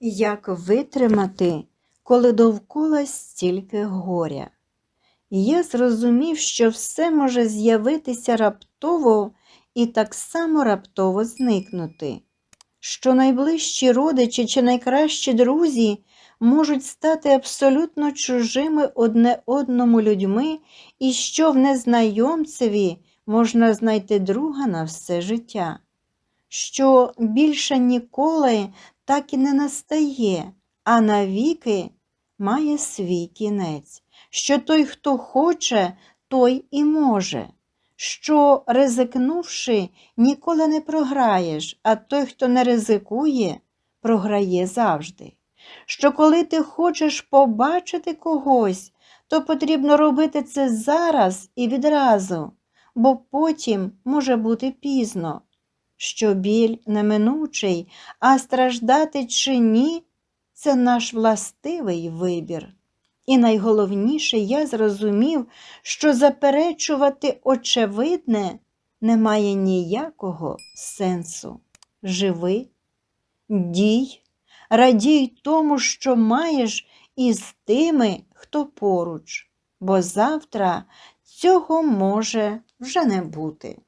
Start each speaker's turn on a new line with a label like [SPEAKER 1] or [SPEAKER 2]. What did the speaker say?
[SPEAKER 1] Як витримати, коли довкола стільки горя? Я зрозумів, що все може з'явитися раптово і так само раптово зникнути, що найближчі родичі чи найкращі друзі можуть стати абсолютно чужими одне одному людьми, і що в незнайомцеві можна знайти друга на все життя, що більше ніколи так і не настає, а навіки має свій кінець, що той, хто хоче, той і може, що, ризикнувши, ніколи не програєш, а той, хто не ризикує, програє завжди. Що коли ти хочеш побачити когось, то потрібно робити це зараз і відразу, бо потім може бути пізно. Що біль неминучий, а страждати чи ні це наш властивий вибір. І найголовніше я зрозумів, що заперечувати очевидне не має ніякого сенсу. Живи, дій, радій тому, що маєш із тими, хто поруч, бо завтра цього може вже не бути.